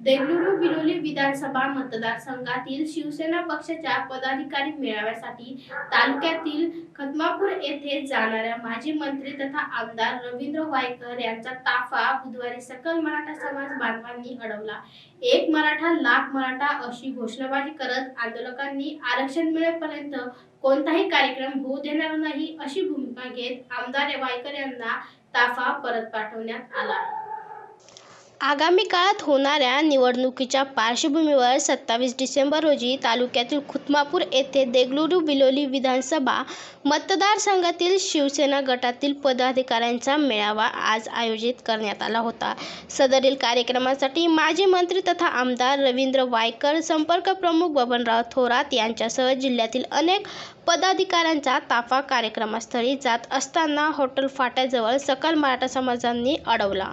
देगलूर बिलोली विधानसभा मतदारसंघातील शिवसेना पक्षाच्या पदाधिकारी मेळाव्यासाठी तालुक्यातील खतमापूर येथे जाणाऱ्या माजी मंत्री तथा आमदार रवींद्र वायकर यांचा ताफा बुधवारी सकल मराठा समाज बांधवांनी अडवला. एक मराठा लाख मराठा अशी घोषणाबाजी करत आंदोलकांनी आरक्षण मिळेपर्यंत कोणताही कार्यक्रम होऊ देणार नाही अशी भूमिका घेत आमदार वायकर यांना ताफा परत पाठवण्यात आला. आगामी काळात होणाऱ्या निवडणुकीच्या पार्श्वभूमीवर सत्तावीस डिसेंबर रोजी तालुक्यातील खुतमापूर येथे देगलूर बिलोली विधानसभा मतदारसंघातील शिवसेना गटातील पदाधिकाऱ्यांचा मेळावा आज आयोजित करण्यात आला होता. सदरील कार्यक्रमासाठी माजी मंत्री तथा आमदार रवींद्र वायकर संपर्क प्रमुख बबनराव थोरात यांच्यासह जिल्ह्यातील अनेक पदाधिकाऱ्यांचा ताफा कार्यक्रमस्थळी जात असताना हॉटेल फाट्याजवळ सकल मराठा समाजांनी अडवला.